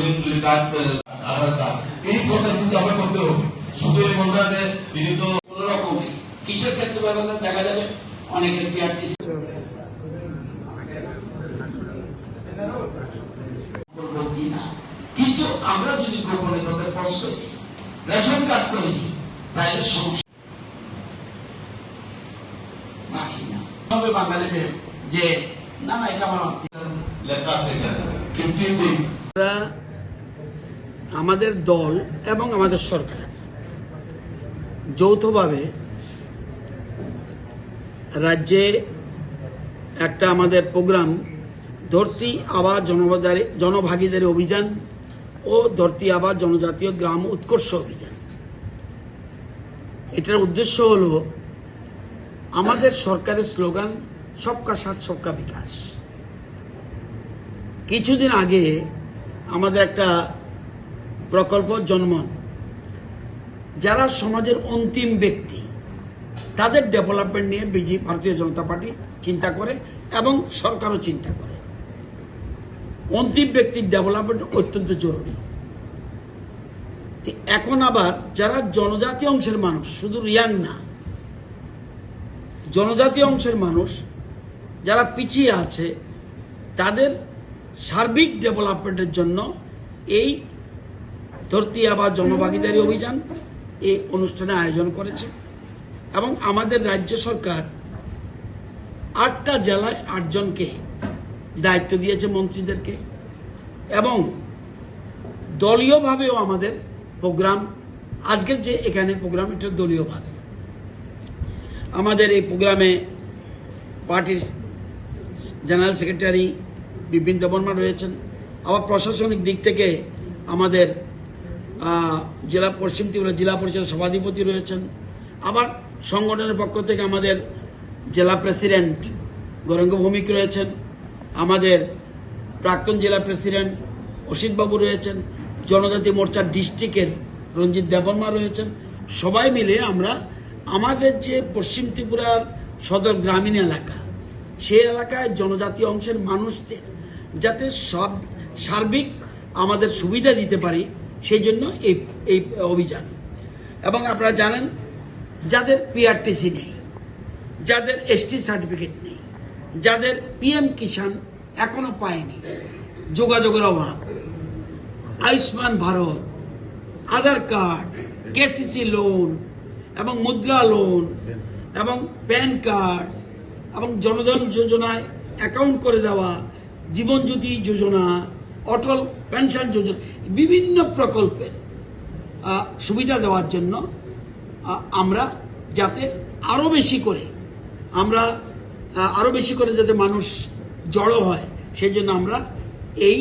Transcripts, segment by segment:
জমিনগুলি card Aadhaar card. এই প্রচার কিন্তু আমরা করতে হবে। শুধু এই বলবা যে কোন রকমে কিসের ক্ষেত্রে ব্যবধান দেখা যাবে? অনেকের পিআরটিসি কিন্তু আমরা যদি গোপনে তাদের প্রশ্রয় দিই রেশন কার্ড করে দিই তাহলে সমস্যা হবে বাঙালিদের যে না না এটা আমার লেখা আছে আমাদের দল এবং আমাদের সরকার যৌথভাবে রাজ্যে একটা আমাদের প্রোগ্রাম, ধরতি আবার জনভাগিদারি জনভাগিদারি অভিযান ও ধরতি আবার জনজাতীয় গ্রাম উৎকর্ষ অভিযান। এটার উদ্দেশ্য হল আমাদের সরকারের স্লোগান, সবকা সাথ, সবকা বিকাশ। কিছুদিন আগে আমাদের একটা প্রকল্প জন্ম যারা সমাজের অন্তিম ব্যক্তি, তাদের ডেভেলপমেন্ট নিয়ে বিজেপি, ভারতীয় জনতা পার্টি চিন্তা করে এবং সরকারও চিন্তা করে। অন্তিম ব্যক্তির ডেভেলপমেন্ট অত্যন্ত জরুরি। এখন আবার যারা জনজাতি অংশের মানুষ, শুধু রিয়াং না, জনজাতি অংশের মানুষ যারা পিছিয়ে আছে, তাদের সার্বিক ডেভেলপমেন্টের জন্য এই ধরতি আবার জনভাগিদারি অভিযান এই অনুষ্ঠানে আয়োজন করেছে। এবং আমাদের রাজ্য সরকার আটটা জেলায় আটজনকে দায়িত্ব দিয়েছে মন্ত্রীদেরকে। এবং দলীয়ভাবেও আমাদের প্রোগ্রাম, আজকের যে এখানে প্রোগ্রাম, এটা দলীয়ভাবে। আমাদের এই প্রোগ্রামে পার্টির জেনারেল সেক্রেটারি বিপিন দেববর্মা রয়েছেন। আবার প্রশাসনিক দিক থেকে আমাদের জেলা পশ্চিম ত্রিপুরা জেলা পরিষদের সভাধিপতি রয়েছেন। আবার সংগঠনের পক্ষ থেকে আমাদের জেলা প্রেসিডেন্ট গৌরঙ্গ ভৌমিক রয়েছেন। আমাদের প্রাক্তন জেলা প্রেসিডেন্ট অসিতবাবু রয়েছেন। জনজাতি মোর্চার ডিস্ট্রিক্টের রঞ্জিত দেববর্মা রয়েছেন। সবাই মিলে আমরা আমাদের যে পশ্চিম ত্রিপুরার সদর গ্রামীণ এলাকা, সেই এলাকায় জনজাতি অংশের মানুষদের যাতে সব সার্বিক আমাদের সুবিধা দিতে পারি সেই জন্য এই এই অভিযান। এবং আপনারা জানেন, যাদের পিআরটিসি নেই, যাদের এসটি সার্টিফিকেট নেই, যাদের পিএম কিষাণ এখনও পায়নি, যোগাযোগের অভাব, Ayushman Bharat, Aadhaar card KCC loan এবং মুদ্রা লোন এবং প্যান কার্ড এবং জনধন যোজনায় অ্যাকাউন্ট করে দেওয়া জীবনজ্যোতি যোজনা অটল পেনশন যোজনা, বিভিন্ন প্রকল্পের সুবিধা দেওয়ার জন্য আমরা যাতে আরও বেশি করে, আমরা আরও বেশি করে যাতে মানুষ জড়ো হয় সেই জন্য আমরা এই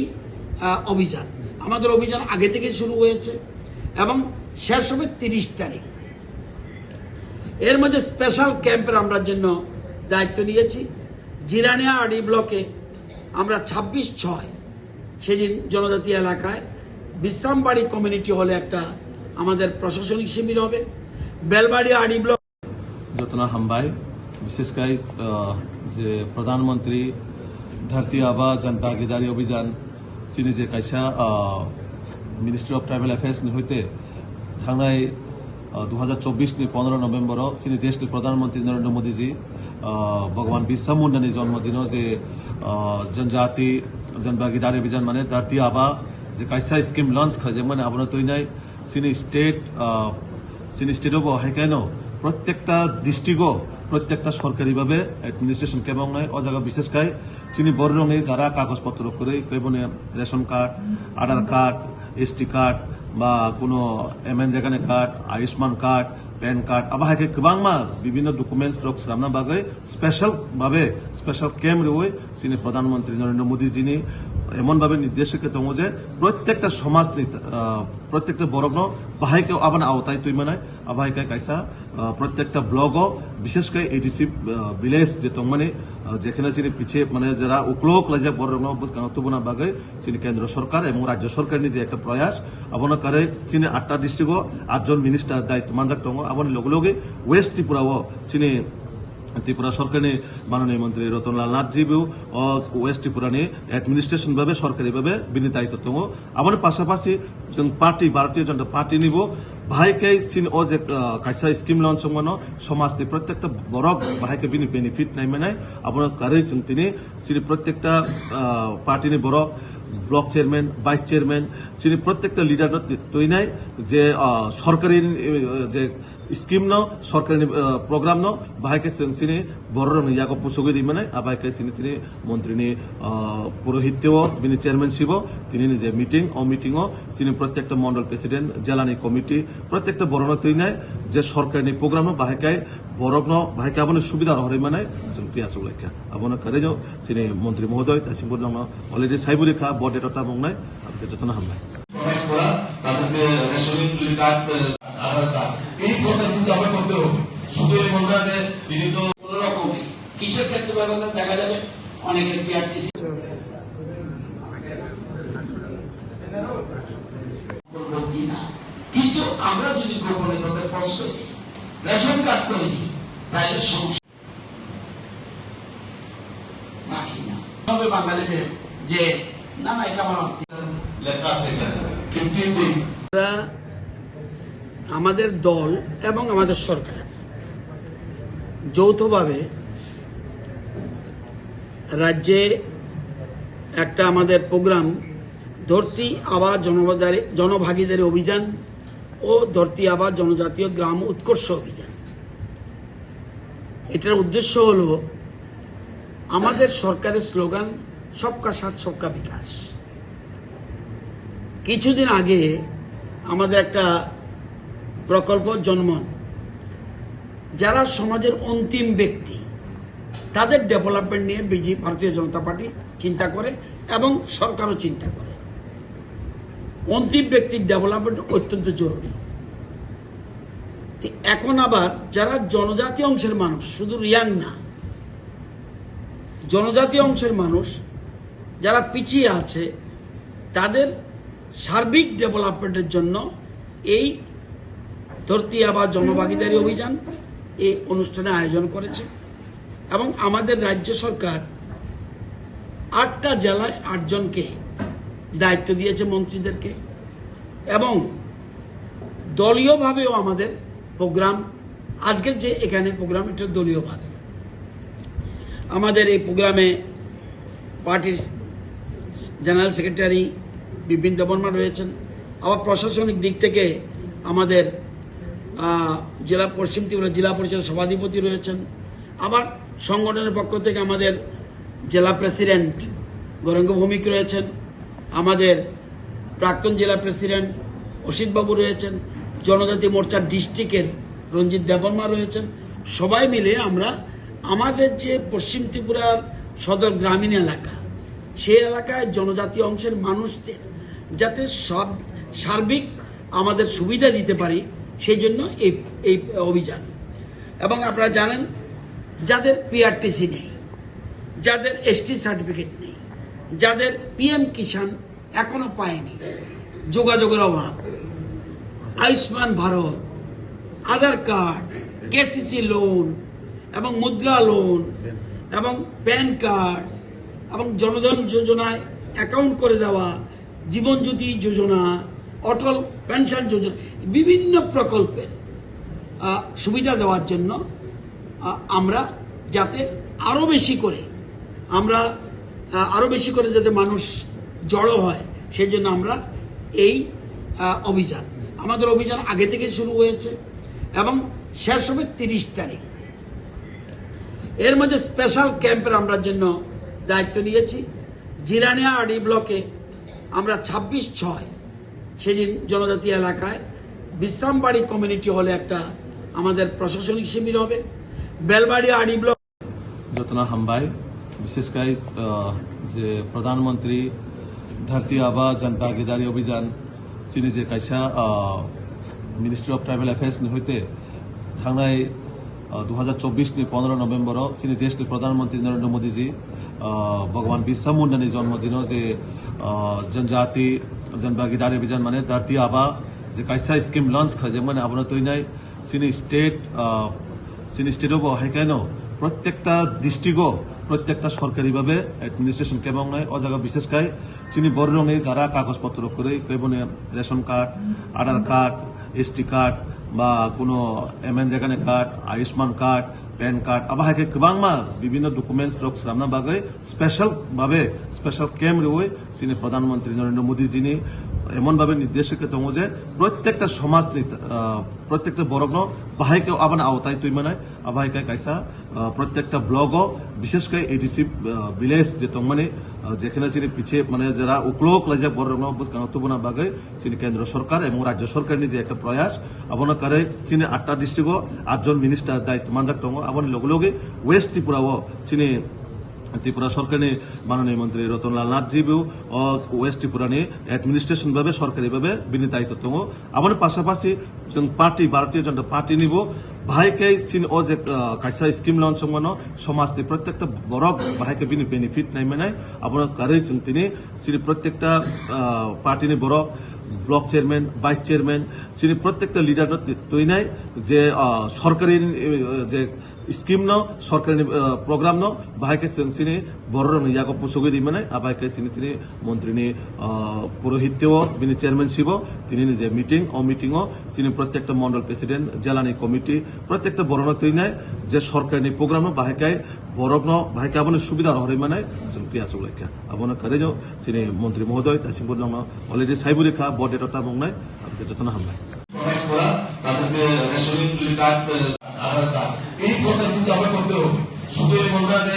অভিযান। আমাদের অভিযান আগে থেকে শুরু হয়েছে এবং শেষ হবে তিরিশ তারিখ। এর মধ্যে স্পেশাল ক্যাম্পের আমরা জন্য দায়িত্ব নিয়েছি। জিরানিয়া আডি ব্লকে আমরা ছাব্বিশ ছয় সেদিন জনজাতি এলাকায় বিশ্রামবাড়ি কমিউনিটি হলে একটা আমাদের প্রশাসনিক শিবির হবে। বেলবাড়ি আড়ি ব্লক যতনা হাম্বাই, বিশেষ করে যে প্রধানমন্ত্রী ধরতি আবা জনতা গিদারি অভিযান শ্রী যে কাইসা মিনিস্ট্রি অফ ট্রাইবেল অ্যাফেয়ার্স হইতে থানায় দু হাজার চব্বিশ পনেরো নভেম্বর তিনি দেশ প্রধানমন্ত্রী নরেন্দ্র মোদীজি ভগবান বিরসা মুন্ডানি জন্মদিন যে জনজাতি জন ভাগিদারি অভিযান মানে ধরতি আবা যে কাইসা স্কিম লঞ্চ খাজে মানে আপনার তৈ নাই চিনি স্টেট চিনি স্টেটও হাইকাইন প্রত্যেকটা ডিস্ট্রিক্টও, প্রত্যেকটা সরকারিভাবে অ্যাডমিনিস্ট্রেশন কেমন নয় ও জায়গা বিশেষ করে চিনি বড় রঙে যারা কাগজপত্র করে কেবনে ration card, Aadhaar card, ST card বা কোনো M N রেগানে card, Ayushman card PAN card আবার হাইকে গোबांमा বিভিন্ন ডকুমেন্টস রক সামনা বাগে স্পেশাল ভাবে স্পেশাল ক্যাম্প রয়ে চিনি প্রধানমন্ত্রী নরেন্দ্র মোদীজিনি এমনভাবে নির্দেশ দङ যে প্রত্যেকটা সমাজ প্রত্যেকটা বরগ্ন বাহাইকে আবার আওতায় তুই মানে আবাহাইকে কাইসা প্রত্যেকটা ব্লগও, বিশেষ করে এডিসি ভিলেজ যে তং মানে যেখানে চিনি পিছিয়ে মানে যারা উকলোক লাইজা বরগ্ন বুঝকানো বাগে চিনি কেন্দ্র সরকার এবং রাজ্য সরকারের যে একটা প্রয়াস। আবনা করে চিনি আটটা ডিস্ট্রিক্টও আটজন মিনিস্টার দায়িত্ব মানজাক দङ আবার লগে লগে ওয়েস্ট ত্রিপুরাও চিনি ত্রিপুরা সরকার নিয়ে মাননীয় মন্ত্রী রতনলাল নাথজিবিও ওয়েস্ট ত্রিপুরা নিয়ে অ্যাডমিনিস্ট্রেশন ভাবে সরকারি ভাবে দায়িত্ব আমার পাশাপাশি পার্টি, ভারতীয় জনতা পার্টি নিব। ভাইকে চিন ও যে কাইসা স্কিম লঞ্চ মানো সমাজটি প্রত্যেকটা বড় ভাইকে বিনি বেনিফিট নাই মানে আপনার কারে তিনি সিনি প্রত্যেকটা পার্টি বড় ব্লক চেয়ারম্যান, ভাইস চেয়ারম্যান সিনি প্রত্যেকটা লিডার তৈ নাই যে সরকারি যে স্কিম ন সরকারি સ્કીમનો સરકારની પ્રોગ્રામનો ભાઈકે સિંહની બરોરનો યાકો પુસોગી মানে আবাইকে সিনি তিনি মন্ত্রিনী পুরোহিত বিনি চেয়ারম্যানশিপও তিনি নিজে মিটিং ও মিটিং ও। সিনি প্রত্যেকটা মন্ডল প্রেসিডেন্ট জেলানি কমিটি প্রত্যেকটা বরণ তিনি নাই যে সরকারি প্রোগ্রামও বাহিকায় বরগ্ন ভাইকে আপনার সুবিধা রহরে মানে সিনতি আসুক লেখা। আপনার কারে সিনি মন্ত্রী মহোদয় তাসিমপুর নাম অলরেডি সাইবু লেখা বড ডেটটা বংনায় আপনাকে যত্ন হামলায়। তাদেরকে আধার কার্ড। এই কিন্তু আমরা করতে হবে। শুধু এই যে তিনি তো কোন কিসের ক্ষেত্রে ব্যবধান দেখা যাবে? অনেকের পিআরটিসি কিন্তু আমরা যদি গোপনে তাদের প্রশ্রয় দিই রেশন কার্ড করে দিই তাহলে সমস্যা না? কিনা বাঙালিদের যে না না এটা আমার লেখা আছে ফিফটিন ডেজ আমাদের দল এবং আমাদের সরকার যৌথভাবে রাজ্যে একটা আমাদের প্রোগ্রাম ধরতি আবার জনভাগিদারি জনভাগিদারি অভিযান ও ধরতি আবার জনজাতীয় গ্রাম উৎকর্ষ অভিযান। এটার উদ্দেশ্য হল আমাদের সরকারের স্লোগান, সবকা সাথ, সবকা বিকাশ। কিছুদিন আগে আমাদের একটা প্রকল্প জন্ম যারা সমাজের অন্তিম ব্যক্তি, তাদের ডেভেলপমেন্ট নিয়ে বিজেপি, ভারতীয় জনতা পার্টি চিন্তা করে এবং সরকারও চিন্তা করে। অন্তিম ব্যক্তির ডেভেলপমেন্ট অত্যন্ত জরুরি। এখন আবার যারা জনজাতি অংশের মানুষ, শুধু রিয়াং না, জনজাতি অংশের মানুষ যারা পিছিয়ে আছে, তাদের সার্বিক ডেভেলপমেন্টের জন্য এই ধরতি আবার জনভাগিদারি অভিযান এই অনুষ্ঠানে আয়োজন করেছে এবং আমাদের রাজ্য সরকার আটটা জেলায় আটজনকে দায়িত্ব দিয়েছে মন্ত্রীদেরকে এবং দলীয়ভাবেও আমাদের প্রোগ্রাম, আজকের যে এখানে প্রোগ্রাম, এটা দলীয়ভাবে। আমাদের এই প্রোগ্রামে পার্টির জেনারেল সেক্রেটারি বিপিন দেববর্মা রয়েছেন। আবার প্রশাসনিক দিক থেকে আমাদের জেলা পশ্চিম ত্রিপুরা জেলা পরিষদের সভাধিপতি রয়েছেন। আবার সংগঠনের পক্ষ থেকে আমাদের জেলা প্রেসিডেন্ট গৌরঙ্গ ভৌমিক রয়েছেন। আমাদের প্রাক্তন জেলা প্রেসিডেন্ট অসিতবাবু রয়েছেন। জনজাতি মোর্চার ডিস্ট্রিক্টের রঞ্জিত দেববর্মা রয়েছেন। সবাই মিলে আমরা আমাদের যে পশ্চিম ত্রিপুরার সদর গ্রামীণ এলাকা, সেই এলাকায় জনজাতি অংশের মানুষদের যাতে সব সার্বিক আমাদের সুবিধা দিতে পারি সেই জন্য এই এই অভিযান। এবং আপনারা জানেন, যাদের পিআরটিসি নেই, যাদের এসটি সার্টিফিকেট নেই, যাদের পিএম কিষাণ এখনও পায়নি, যোগাযোগের অভাব, Ayushman Bharat, Aadhaar card KCC loan এবং মুদ্রা লোন এবং প্যান কার্ড এবং জনধন যোজনায় অ্যাকাউন্ট করে দেওয়া জীবনজ্যোতি যোজনা অটল পেনশন যোজনা, বিভিন্ন প্রকল্পের সুবিধা দেওয়ার জন্য আমরা যাতে আরও বেশি করে, আমরা আরও বেশি করে যাতে মানুষ জড়ো হয় সেই জন্য আমরা এই অভিযান, আমাদের অভিযান আগে থেকে শুরু হয়েছে এবং শেষ হবে তিরিশ তারিখ। এর মধ্যে স্পেশাল ক্যাম্পের আমরা জন্য দায়িত্ব নিয়েছি। জিরানিয়া আডি ব্লকে আমরা ছাব্বিশ ছয় সেদিন জনজাতি এলাকায় বিশ্রামবাড়ি কমিউনিটি হলে একটা আমাদের প্রশাসনিক শিবির হবে। বেলবাড়ি আড়ি ব্লক যতনা হাম্বাই, বিশেষ করে যে প্রধানমন্ত্রী ধরতি আবা জন ভাগিদারি অভিযান সিরিজে কাইসা মিনিস্ট্রি অফ ট্রাইবেল অ্যাফেয়ার্স হইতে থানায় दो हजार चौबीस नि पंद्रह नवेम्बर सिनी देश के प्रधानमंत्री नरेंद्र मोदी जी अह, भगवान बिरसा मुंडानि जन्मदिन जे अह, जनजाति जनभागीदारी अभियान माने धरती आबा जे काइसा स्किम लॉन्च खाजे माने आबनो तैनाय सिनी स्टेट अह, सिनी स्टेटआव हाइकानो প্রত্যেকটা ডিস্ট্রিক্টও প্রত্যেকটা সরকারিভাবে অ্যাডমিনিস্ট্রেশন কেমন নয় ও জায়গা বিশেষ করে চিনি বড় রঙে যারা কাগজপত্র করে কেবল ration card Aadhaar card ST card বা কোনো এমএনরেগানে card Ayushman card PAN card আবার হাকে কিবাংমা বিভিন্ন ডকুমেন্টস রক সামনা বাগে স্পেশাল ভাবে স্পেশাল ক্যাম্প রে সিনে প্রধানমন্ত্রী নরেন্দ্র মোদীজিনি এমনভাবে নির্দেশিকা তম যে প্রত্যেকটা সমাজ প্রত্যেকটা বরগ্ন বাহাইকে আবার আওতায় তুই মানে আবাহিকা কাইসা প্রত্যেকটা ব্লগ, বিশেষ করে এডিসি ভিলেজ যে তো মানে যেখানে চিনি পিছিয়ে মানে যারা উকলোক লাইজা বরগ্ন বুঝকানতুবনা বাগে চিনি কেন্দ্র সরকার এবং রাজ্য সরকার নিজে একটা প্রয়াস। আপনার কারে চিনি আটটা ডিস্ট্রিক্ট আটজন মিনিস্টার দায়িত্ব মানজাক তঙ্গ আবার লগে লগে ওয়েস্ট ত্রিপুরাও চিনি ত্রিপুরা সরকার নিয়ে মাননীয় মন্ত্রী রতনলাল নাথজিবেও ওয়েস্ট ত্রিপুরা নিয়ে অ্যাডমিনিস্ট্রেশন ভাবে সরকারিভাবে বিনীতায়িত তো আমার পাশাপাশি পার্টি, ভারতীয় জনতা পার্টি নিব, ভাইকে চিন ও যে কাইসা স্কিম লঞ্চ মন সমাজটি প্রত্যেকটা বড় ভাইকে বিনি বেনিফিট নাই মানে আপনার কারে তিনি শ্রী প্রত্যেকটা পার্টি নিয়ে বড় block chairman vice chairman Shri প্রত্যেকটা লিডার তৈরি নাই, যে সরকারি, যে স্কিম ন সরকারি প্রোগ্রাম ন বাহাইকে जों চিনি বড় ইয়াকে পুসুগি দি মানে আবাইকে চিনি তিনি মন্ত্রীনি পুরোহিত্যও বিনি চেয়ারম্যানশিপ তিনি যে মিটিং ও মিটিংও চিনি প্রত্যেকটা মন্ডল প্রেসিডেন্ট জেলানি কমিটি প্রত্যেকটা বড় তৈনাই যে সরকারি প্রোগ্রাম বাহাইকাই বরগ্ন বাহাইকে আপনার সুবিধা হরে মানে তিয়া চলাইকা আপনার কারে চিনি মন্ত্রী মহোদয়, তাসিমপুর অলরেডি সাইবুরিখা বড় ডেটা বুংনাই আপনাকে যত্ন হামলায় আধার কার্ড এই প্রচার কিন্তু আমরা করতে হবে। শুধু এই বলবে যে